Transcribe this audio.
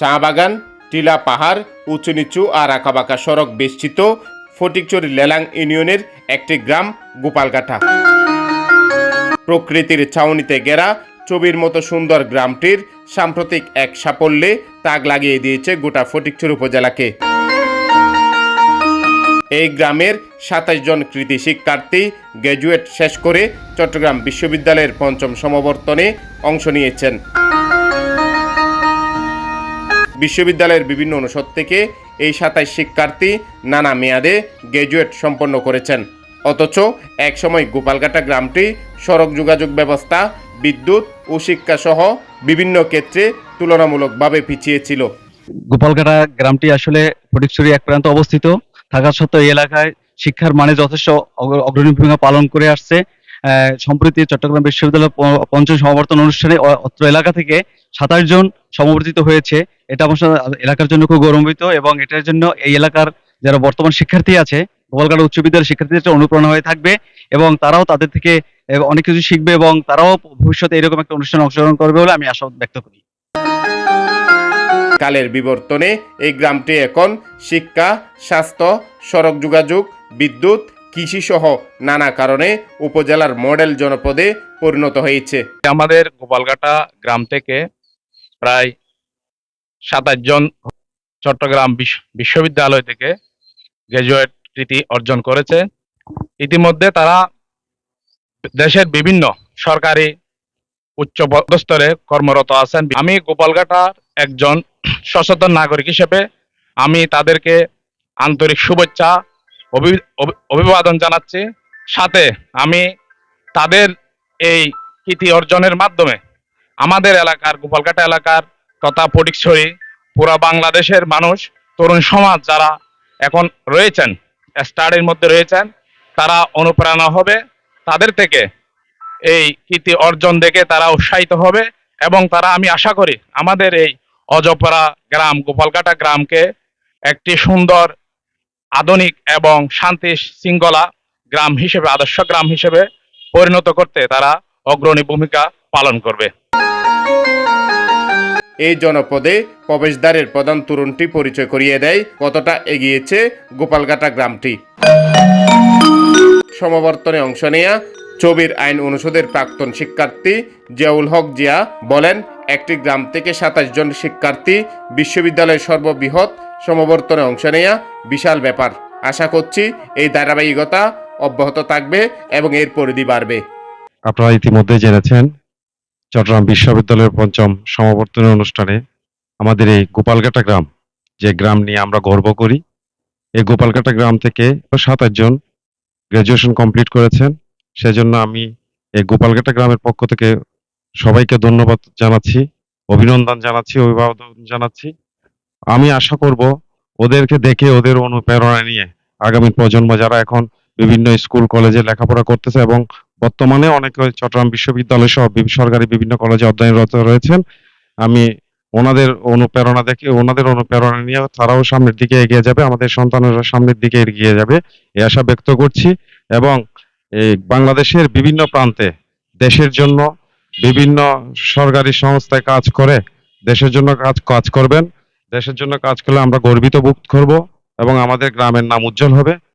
চা বাগান, টিলা পাহাড়, উঁচু নিচু আর আঁকাবাঁকা সড়ক বেষ্টিত ফটিকচুরি লেলাং ইউনিয়নের একটি গ্রাম গোপালকাঠা প্রকৃতির ছাউনিতে ঘেরা ছবির মতো সুন্দর গ্রামটির সাম্প্রতিক এক সাফল্যে তাক লাগিয়ে দিয়েছে গোটা ফটিকচুর উপজেলাকে। এই গ্রামের সাতাশ জন কৃতি শিক্ষার্থী গ্র্যাজুয়েট শেষ করে চট্টগ্রাম বিশ্ববিদ্যালয়ের পঞ্চম সমাবর্তনে অংশ নিয়েছেন। বিশ্ববিদ্যালয়ের বিভিন্ন অনুষদ থেকে এই সাতাশ শিক্ষার্থী নানা মেয়াদে গ্র্যাজুয়েট সম্পন্ন করেছেন। অথচ একসময় গোপালঘাটা গ্রামটি সড়ক যোগাযোগ ব্যবস্থা, বিদ্যুৎ ও শিক্ষা সহ বিভিন্ন ক্ষেত্রে তুলনামূলকভাবে পিছিয়ে ছিল গোপালকাটা গ্রামটি আসলে ফটিকছড়ি এক প্রান্ত অবস্থিত। থাকা সত্ত্বেও এই এলাকায় শিক্ষার মানে যথেষ্ট অগ্রণী ভূমিকা পালন করে আসছে। সম্প্রতি চট্টগ্রাম বিশ্ববিদ্যালয় পঞ্চম সমাবর্তন অনুষ্ঠানে অত্র এলাকা থেকে সাতাশ জন সমবর্তিত হয়েছে। এটা অবশ্য এলাকার জন্য খুব গৌরবান্বিত এবং এটার জন্য এই এলাকার যারা বর্তমান শিক্ষার্থী আছে গোপালকাটা উচ্চ বিদ্যালয়ের শিক্ষার্থীদের অনুপ্রেরণা হয়ে থাকবে এবং তারাও তাদের থেকে অনেক কিছু শিখবে এবং তারাও ভবিষ্যতে এরকম একটা অনুষ্ঠানে অংশগ্রহণ করবে বলে আমি আশা ব্যক্ত করি। কালের বিবর্তনে এই গ্রামটি এখন শিক্ষা, স্বাস্থ্য, সড়ক যোগাযোগ, বিদ্যুৎ কৃষি সহ নানা কারণে উপজেলার মডেল জনপদে পরিণত হয়েছে। আমাদের গোপালঘাটা গ্রাম থেকে প্রায় সাতাশ জন চট্টগ্রাম বিশ্ব- বিশ্ববিদ্যালয় থেকে গ্রাজুয়েট কৃতি অর্জন করেছে। ইতিমধ্যে তারা দেশের বিভিন্ন সরকারি উচ্চ পদস্তরে কর্মরত আছেন। আমি গোপালঘাটার একজন সচেতন নাগরিক হিসেবে আমি তাদেরকে আন্তরিক শুভেচ্ছা অভিবাদন জানাচ্ছি। সাথে আমি তাদের এই কৃতি অর্জনের মাধ্যমে আমাদের এলাকার গোপালকাটা এলাকার তথা ফটিকছড়ি পুরা বাংলাদেশের মানুষ, তরুণ সমাজ যারা এখন রয়েছেন স্টাডির মধ্যে রয়েছেন, তারা অনুপ্রেরণা হবে। তাদের থেকে এই কৃতি অর্জন দেখে তারা উৎসাহিত হবে এবং তারা, আমি আশা করি, আমাদের এই অজপরা গ্রাম গোপালকাটা গ্রামকে একটি সুন্দর আধুনিক এবং শান্তি শৃঙ্খলা গ্রাম হিসেবে, আদর্শ গ্রাম হিসেবে পরিণত করতে তারা অগ্রণী ভূমিকা পালন করবে। এই জনপদে প্রবেশদ্বারের প্রধান তরুণটি পরিচয় করিয়ে দেয়, কতটা এগিয়েছে গোপালঘাটা গ্রামটি। সমাবর্তনে অংশ নেয়া ছবির আইন অনুষদের প্রাক্তন শিক্ষার্থী জিয়াউল হক জিয়া বলেন, একটি গ্রাম থেকে সাতাশ জন শিক্ষার্থী বিশ্ববিদ্যালয়ের সর্ববৃহৎ সমাবর্তনে অংশ নেয়া বিশাল ব্যাপার। আশা করছি এই ধারাবাহিকতা অব্যাহত থাকবে এবং এর পরিধি বাড়বে। আপনারা ইতিমধ্যে জেনেছেন, চট্টগ্রাম বিশ্ববিদ্যালয়ের পঞ্চম সমাবর্তনের অনুষ্ঠানে আমাদের এই গোপালঘাটা গ্রাম, যে গ্রাম নিয়ে আমরা গর্ব করি, এই গোপালঘাটা গ্রাম থেকে সাতাশ জন গ্রাজুয়েশন কমপ্লিট করেছেন। সেজন্য আমি এই গোপালঘাটা গ্রামের পক্ষ থেকে সবাইকে ধন্যবাদ জানাচ্ছি, অভিনন্দন জানাচ্ছি, অভিবাদন জানাচ্ছি। আমি আশা করব ওদেরকে দেখে, ওদের অনুপ্রেরণা নিয়ে আগামী প্রজন্ম যারা এখন বিভিন্ন স্কুল, কলেজে লেখাপড়া করতেছে এবং বর্তমানে অনেকে চট্টগ্রাম বিশ্ববিদ্যালয় সহ সরকারি বিভিন্ন কলেজে অধ্যয়নরত রয়েছেন, আমি ওনাদের অনুপ্রেরণা দেখে, ওনাদের অনুপ্রেরণা নিয়ে তারাও সামনের দিকে এগিয়ে যাবে, আমাদের সন্তানেরা সামনের দিকে এগিয়ে যাবে, এই আশা ব্যক্ত করছি এবং এই বাংলাদেশের বিভিন্ন প্রান্তে দেশের জন্য বিভিন্ন সরকারি সংস্থায় কাজ করে দেশের জন্য কাজ কাজ করবেন। দেশের জন্য কাজ করলে আমরা গর্বিত বোধ করব এবং আমাদের গ্রামের নাম উজ্জ্বল হবে।